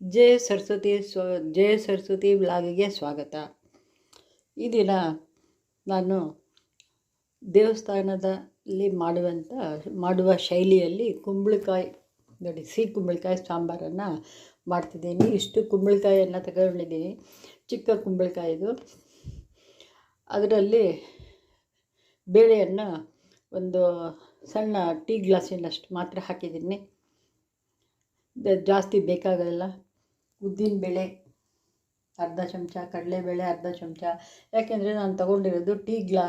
ಜಯ ಸರಸ್ವತಿ ಸ್ವ ಜಯ ಸರಸ್ವತಿ ಬ್ಲಾಗಿಗೆ ಸ್ವಾಗತ. ಈ ದಿನ ನಾನು ದೇವಸ್ಥಾನದಲ್ಲಿ ಮಾಡುವಂಥ ಮಾಡುವ ಶೈಲಿಯಲ್ಲಿ ಕುಂಬಳಕಾಯಿ ನೋಡಿ ಸಿಹಿ ಕುಂಬಳಕಾಯಿ ಸಾಂಬಾರನ್ನು ಮಾಡ್ತಿದ್ದೀನಿ. ಇಷ್ಟು ಕುಂಬಳಕಾಯಿಯನ್ನು ತಗೊಂಡಿದ್ದೀನಿ. ಚಿಕ್ಕ ಕುಂಬಳಕಾಯಿದು ಅದರಲ್ಲಿ ಬೇಳೆಯನ್ನು ಒಂದು ಸಣ್ಣ ಟೀ ಗ್ಲಾಸಿನಷ್ಟು ಮಾತ್ರ ಹಾಕಿದ್ದೀನಿ. ಜಾಸ್ತಿ ಬೇಕಾಗಲ್ಲ. ಉದ್ದಿನಬೇಳೆ ಅರ್ಧ ಚಮಚ, ಕಡಲೆಬೇಳೆ, ಅರ್ಧ ಚಮಚ. ಯಾಕೆಂದರೆ ನಾನು ತಗೊಂಡಿರೋದು ಟೀ ಗ್ಲಾ,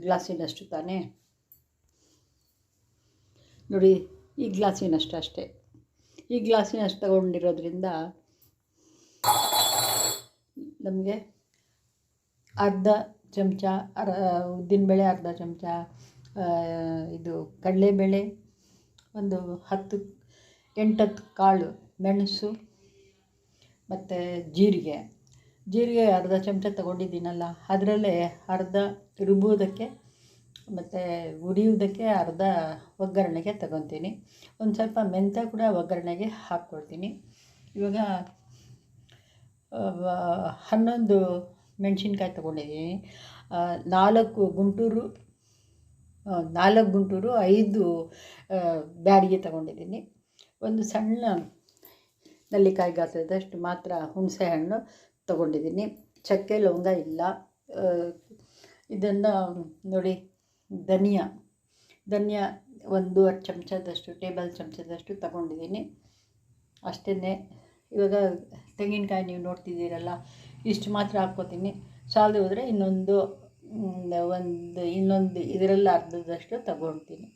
ಗ್ಲಾಸಿನಷ್ಟು ತಾನೇ. ನೋಡಿ, ಈ ಗ್ಲಾಸಿನಷ್ಟು ಅಷ್ಟೇ. ಈ ಗ್ಲಾಸಿನಷ್ಟು ತಗೊಂಡಿರೋದ್ರಿಂದ ನಮಗೆ ಅರ್ಧ ಚಮಚ ಅರ ಉದ್ದಿನಬೇಳೆ ಅರ್ಧ ಚಮಚ ಇದು ಕಡಲೆಬೇಳೆ, ಒಂದು ಹತ್ತು, ಎಂಟತ್ತು ಕಾಳು ಮೆಣಸು ಮತ್ತು ಜೀರಿಗೆ. ಜೀರಿಗೆ ಅರ್ಧ ಚಮಚ ತಗೊಂಡಿದ್ದೀನಲ್ಲ, ಅದರಲ್ಲೇ ಅರ್ಧ ರುಬ್ಬೋದಕ್ಕೆ ಮತ್ತು ಉರಿಯೋದಕ್ಕೆ ಅರ್ಧ ಒಗ್ಗರಣೆಗೆ ತಗೊತೀನಿ. ಒಂದು ಸ್ವಲ್ಪ ಮೆಂತ್ಯ ಕೂಡ ಒಗ್ಗರಣೆಗೆ ಹಾಕ್ಕೊಳ್ತೀನಿ ಇವಾಗ ಹನ್ನೊಂದು ಮೆಣಸಿನ್ಕಾಯಿ ತೊಗೊಂಡಿದ್ದೀನಿ. ನಾಲ್ಕು ಗುಂಟೂರು ನಾಲ್ಕು ಗುಂಟೂರು ಐದು ಬ್ಯಾಡಿಗೆ ತಗೊಂಡಿದ್ದೀನಿ. ಒಂದು ಸಣ್ಣ ನೆಲ್ಲಿಕಾಯಿ ಗಾತ್ರದಷ್ಟು ಮಾತ್ರ ಹುಣಸೆ ಹಣ್ಣು ತಗೊಂಡಿದ್ದೀನಿ. ಚಕ್ಕೆ ಲವಂಗ ಇಲ್ಲ. ಇದನ್ನು ನೋಡಿ, ಧನಿಯಾ ಧನಿಯಾ ಒಂದೂವರೆ ಚಮಚದಷ್ಟು, ಟೇಬಲ್ ಚಮಚದಷ್ಟು ತಗೊಂಡಿದ್ದೀನಿ. ಅಷ್ಟೇ ಇವಾಗ ತೆಂಗಿನಕಾಯಿ ನೀವು ನೋಡ್ತಿದ್ದೀರಲ್ಲ, ಇಷ್ಟು ಮಾತ್ರ ಹಾಕ್ಕೋತೀನಿ. ಸಾಲದು ಹೋದರೆ ಇನ್ನೊಂದು ಒಂದು, ಇನ್ನೊಂದು ಇದರಲ್ಲಿ ಅರ್ಧದಷ್ಟು ತಗೊಳ್ತೀನಿ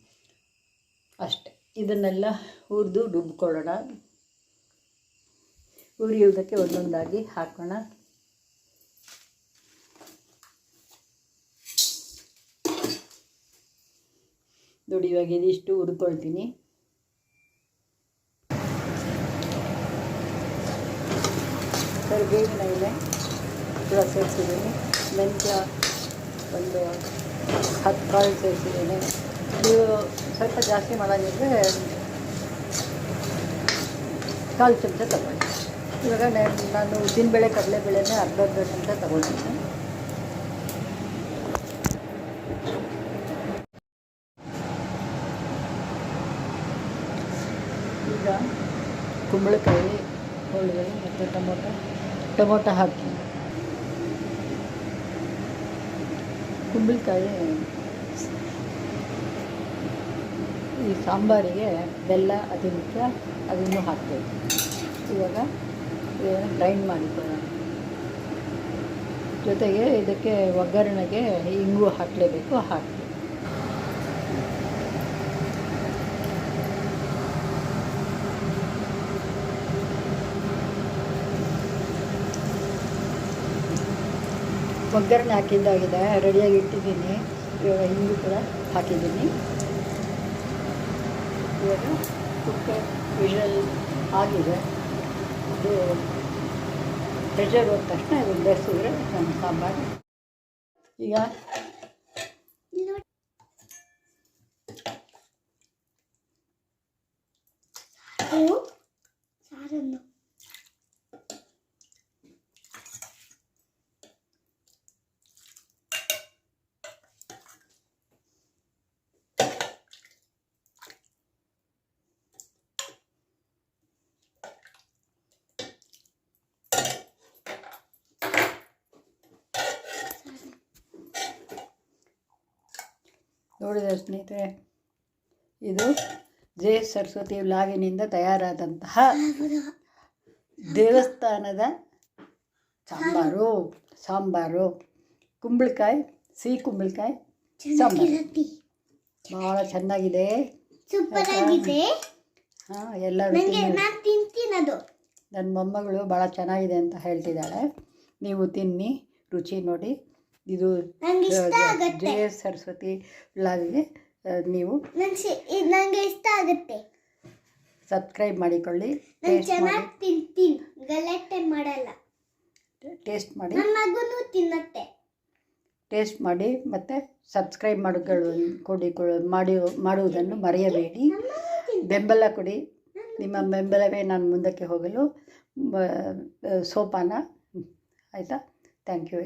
ಅಷ್ಟೆ. ಇದನ್ನೆಲ್ಲ ಹುರಿದು ರುಬ್ಕೊಳ್ಳೋಣ. ಹುರಿಯುವುದಕ್ಕೆ ಒಂದೊಂದಾಗಿ ಹಾಕೋಣ. ನೋಡಿ, ಇವಾಗ ಇದಿಷ್ಟು ಹುರ್ಕೊಳ್ತೀನಿ. ಕರಿಬೇವಿನ ಎಲೆ ಕೂಡ ಸೇರಿಸಿದ್ದೀನಿ. ಮೆಂತ್ಯ ಒಂದು ಹತ್ತು ಕಾಳು ಸೇರಿಸಿದ್ದೀನಿ. ನೀವು ಸ್ವಲ್ಪ ಜಾಸ್ತಿ ಮಾಡೋದಿದ್ರೆ ಕಾಲು ಚಮಚ ತಗೊಳ್ಳಿ. ಇವಾಗ ನಾನು ಉದ್ದಿನ ಬೆಳೆ, ಕಡಲೆ ಕಡಲೆಬೇಳೆನೇ ಅರ್ಧ ಅರ್ಧ ಅಂತ ತಗೊಂಡಿದ್ದೆ. ಈಗ ಕುಂಬಳಕಾಯಿ, ಹೋಳಿಗೆ, ಮತ್ತು ಟೊಮೊಟೊ ಟೊಮೊಟೊ ಹಾಕಿ. ಕುಂಬಳಕಾಯಿ ಈ ಸಾಂಬಾರಿಗೆ ಬೆಲ್ಲ ಅತಿ ಮುಖ್ಯ, ಅದನ್ನು ಹಾಕ್ತೇವೆ ಇವಾಗ ಗ್ರೈಂಡ್ ಮಾಡಿಕೊಳ್ಳೋಣ ಜೊತೆಗೆ ಇದಕ್ಕೆ ಒಗ್ಗರಣೆಗೆ ಇಂಗು ಹಾಕಲೇಬೇಕು, ಹಾಕಿ. ಒಗ್ಗರಣೆ ಹಾಕಿದ್ದಾಗಿದೆ, ರೆಡಿಯಾಗಿ ಇಟ್ಟಿದ್ದೀನಿ. ಇವಾಗ ಇಂಗು ಕೂಡ ಹಾಕಿದ್ದೀನಿ. ಇವಾಗ ಕುಕ್ಕರ್ ವಿಷಲ್ ಆಗಿದೆ. ಇದು ಪ್ರೆಷರ್ ಹೋದ ತಕ್ಷಣ ಇದು ಬೆರೆಸಿದ್ರೆ ನಮ್ಮ ಸಾಂಬಾರು. ಈಗ ಸಾರನ್ನು. ನೋಡಿದ ಸ್ನೇಹಿತರೆ ಇದು ಜೆ ಸರಸ್ವತಿ ಲಾಗಿನಿಂದ ತಯಾರಾದಂತಹ ದೇವಸ್ಥಾನದ ಸಾಂಬಾರು ಸಾಂಬಾರು. ಕುಂಬಳಕಾಯಿ ಸಿಹಿ ಕುಂಬಳಕಾಯಿ ಸಾಂಬಾರು. ಭಾಳ ಚೆನ್ನಾಗಿದೆ. ಹಾಂ ಎಲ್ಲರೂ ನನ್ನ ಮೊಮ್ಮಗಳು ಭಾಳ ಚೆನ್ನಾಗಿದೆ ಅಂತ ಹೇಳ್ತಿದ್ದಾಳೆ. ನೀವು ತಿನ್ನಿ ರುಚಿ ನೋಡಿ. ಇದು ಜಯ ಸರಸ್ವತಿ ಬ್ಲಾಗ್ಗೆ ನೀವು ನನಗೆ ನಂಗೆ ಇಷ್ಟ ಆಗುತ್ತೆ. ಸಬ್ಸ್ಕ್ರೈಬ್ ಮಾಡಿಕೊಳ್ಳಿ ಟೇಸ್ಟ್ ಮಾಡಿ. ಚೆನ್ನಾಗಿ ತಿಂತೀನಿ. ಗಲಾಟೆ ಮಾಡಲ್ಲ. ಟೇಸ್ಟ್ ಮಾಡಿ. ನನ್ನ ಮಗುನು ತಿನ್ನತ್ತೆ. ಟೇಸ್ಟ್ ಮಾಡಿ ಮತ್ತು ಸಬ್ಸ್ಕ್ರೈಬ್ ಮಾಡಿಕೊಳ್ಳು ಕೊಡಿ ಮಾಡಿ ಮಾಡುವುದನ್ನು ಮರೆಯಬೇಡಿ. ಬೆಂಬಲ ಕೊಡಿ. ನಿಮ್ಮ ಬೆಂಬಲವೇ ನಾನು ಮುಂದಕ್ಕೆ ಹೋಗಲು ಸೋಪಾನ. ಆಯಿತಾ? Thank you